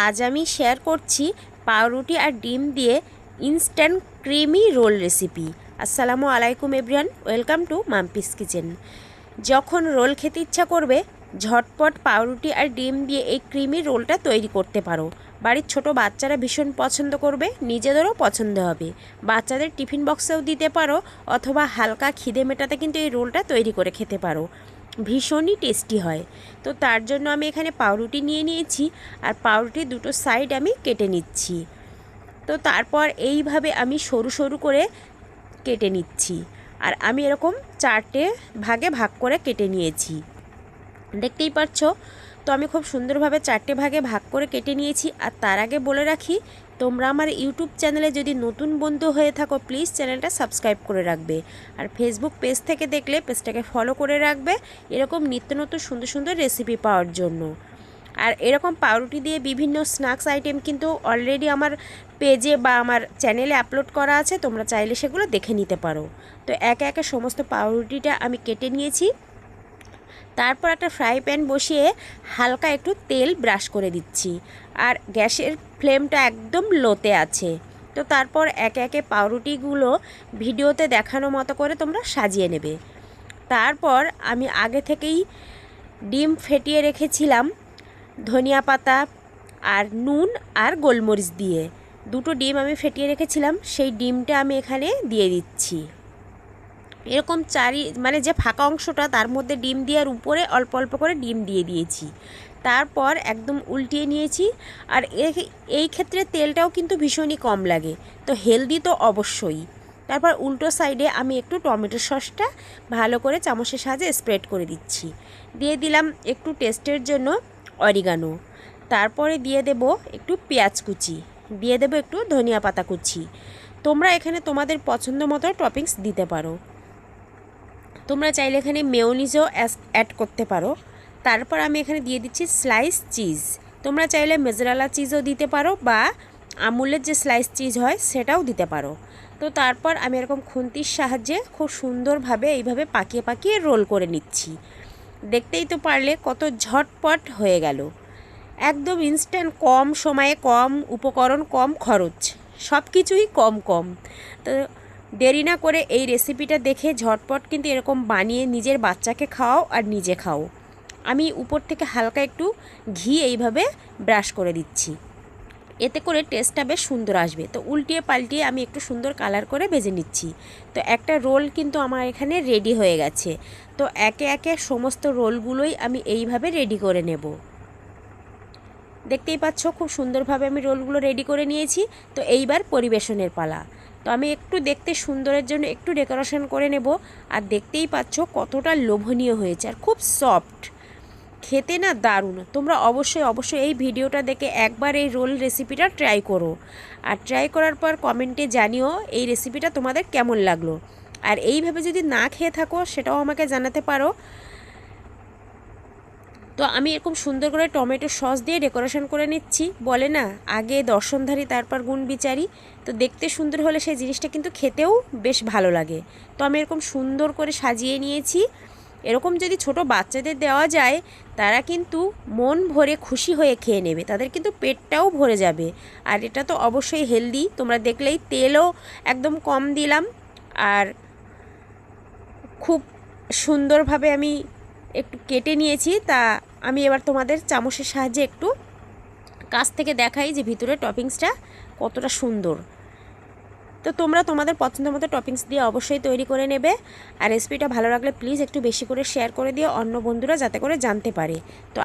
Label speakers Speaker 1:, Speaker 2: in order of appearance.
Speaker 1: আজ আমি শেয়ার করছি পাউরুটি আর ডিম দিয়ে ইনস্ট্যান্ট ক্রিমি রোল রেসিপি আসসালামু আলাইকুম everyone welcome to Mampi's kitchen যখন রোল খেতে ইচ্ছা করবে, ঝটপট পাউরুটি আর ডিম দিয়ে এই ক্রিমি রোলটা তৈরি করতে পারো। বাড়ির ছোট বাচ্চারা ভীষণ পছন্দ করবে, নিজেদেরও পছন্দ হবে। বাচ্চাদের টিফিন বক্সেও দিতে পারো, অথবা হালকা খিদে মেটাতে কিন্তু এই রোলটা তৈরি করে খেতে পারো। ভীষণই টেস্টি হয়। তো তার জন্য আমি এখানে পাউরুটি নিয়ে নিয়েছি আর পাউরুটির দুটো সাইড আমি কেটে নিচ্ছি। তো তারপর এইভাবে আমি সরু সরু করে কেটে নিচ্ছি আর আমি এরকম চারটে ভাগে ভাগ করে কেটে নিয়েছি। দেখতেই পাচ্ছ তো আমি খুব সুন্দরভাবে চারটে ভাগে ভাগ করে কেটে নিয়েছি। আর তার আগে বলে রাখি, তোমরা আমার ইউটিউব চ্যানেলে যদি নতুন বন্ধু হয়ে থাকো, প্লিজ চ্যানেলটা সাবস্ক্রাইব করে রাখবে। আর ফেসবুক পেজ থেকে দেখলে পেজটাকে ফলো করে রাখবে, এরকম নিত্য নতুন সুন্দর সুন্দর রেসিপি পাওয়ার জন্য। আর এরকম পাউরুটি দিয়ে বিভিন্ন স্ন্যাক্স আইটেম কিন্তু অলরেডি আমার পেজে বা আমার চ্যানেলে আপলোড করা আছে, তোমরা চাইলে সেগুলো দেখে নিতে পারো। তো একে একে সমস্ত পাউরুটিটা আমি কেটে নিয়েছি। তারপর একটা ফ্রাই প্যান বসিয়ে হালকা একটু তেল ব্রাশ করে দিচ্ছি। আর গ্যাসের ফ্লেমটা একদম লোতে আছে। তো তারপর একে একে পাউরুটিগুলো ভিডিওতে দেখানো মতো করে তোমরা সাজিয়ে নেবে। তারপর আমি আগে থেকেই ডিম ফেটিয়ে রেখেছিলাম ধনিয়া পাতা আর নুন আর গোলমরিচ দিয়ে। দুটো ডিম আমি ফেটিয়ে রেখেছিলাম, সেই ডিমটা আমি এখানে দিয়ে দিচ্ছি। এরকম চারি মানে যে ফাঁকা অংশটা তার মধ্যে ডিম দেওয়ার উপরে অল্প অল্প করে ডিম দিয়ে দিয়েছি। তারপর একদম উল্টিয়ে নিয়েছি। আর এই ক্ষেত্রে তেলটাও কিন্তু ভীষণই কম লাগে। তো হেলদি তো অবশ্যই। তারপর উল্টো সাইডে আমি একটু টমেটো সসটা ভালো করে চামচের সাহায্যে স্প্রেড করে দিচ্ছি। দিয়ে দিলাম একটু টেস্টের জন্য অরিগানো। তারপরে দিয়ে দেব একটু পেঁয়াজ কুচি। দিয়ে দেব একটু ধনিয়া পাতা কুচি। তোমরা এখানে তোমাদের পছন্দ মতো টপিংস দিতে পারো। তোমরা চাইলে এখানে মেয়োনিজও অ্যাড করতে পারো। তারপর আমি এখানে দিয়ে দিচ্ছি স্লাইস চিজ তোমরা চাইলে মেজরালা চিজও দিতে পারো বা আমুলের যে স্লাইস চিজ হয়, সেটাও দিতে পারো। তো তারপর আমি এরকম খুন্তির সাহায্যে খুব সুন্দরভাবে এইভাবে পাকিয়ে পাকিয়ে রোল করে নিচ্ছি। দেখতেই তো পারলে কত ঝটপট হয়ে গেল। একদম ইনস্ট্যান্ট কম সময়ে কম উপকরণ, কম খরচ সব কিছুই কম কম। তো দেরি না করে এই রেসিপিটা দেখে ঝটপট কিন্তু এরকম বানিয়ে নিজের বাচ্চাকে খাও আর নিজে খাও। আমি উপর থেকে হালকা একটু ঘি এইভাবে ব্রাশ করে দিচ্ছি। এতে করে টেস্টটা বেশ সুন্দর আসবে। তো উল্টিয়ে পাল্টিয়ে আমি একটু সুন্দর কালার করে ভেজে নিচ্ছি। তো একটা রোল কিন্তু আমার এখানে রেডি হয়ে গেছে। তো একে একে সমস্ত রোলগুলোই আমি এইভাবে রেডি করে নেব। দেখতেই পাচ্ছ খুব সুন্দরভাবে আমি রোলগুলো রেডি করে নিয়েছি। তো এইবার পরিবেশনের পালা। তো আমি একটু দেখতে সুন্দরের জন্য একটু ডেকোরেশন করে নেব। আর দেখতেই পাচ্ছ কতটা লোভনীয় হয়েছে আর খুব সফট খেতে না দারুণ। তোমরা অবশ্যই অবশ্যই এই ভিডিওটা দেখে একবার এই রোল রেসিপিটা ট্রাই করো। আর ট্রাই করার পর কমেন্টে জানিও এই রেসিপিটা তোমাদের কেমন লাগল। আর এইভাবে যদি না খেয়ে থাকো, সেটাও আমাকে জানাতে পারো। তো আমি এরকম সুন্দর করে টমেটো সস দিয়ে ডেকোরেশন করে নিচ্ছি। বলে না, আগে দর্শনধারী, তারপর গুণ বিচারি। তো দেখতে সুন্দর হলে সেই জিনিসটা কিন্তু খেতেও বেশ ভালো লাগে। তো আমি এরকম সুন্দর করে সাজিয়ে নিয়েছি। এরকম যদি ছোট বাচ্চাদের দেওয়া যায়, তারা কিন্তু মন ভরে খুশি হয়ে খেয়ে নেবে। তাদের কিন্তু পেটটাও ভরে যাবে। আর এটা তো অবশ্যই হেলদি তোমরা দেখলেই তেলও একদম কম দিলাম। আর খুব সুন্দরভাবে আমি একটু কেটে নিয়েছি। তা আমি এবার তোমাদের চামচের সাহায্যে একটু কাছ থেকে দেখাই যে ভিতরে টপিংসটা কতটা সুন্দর। তো তোমরা তোমাদের পছন্দ মতো টপিংস দিয়ে অবশ্যই তৈরি করে নেবে। আর রেসিপিটা ভালো লাগলে প্লিজ একটু বেশি করে শেয়ার করে দিও অন্য বন্ধুরা যাতে করে জানতে পারে। তো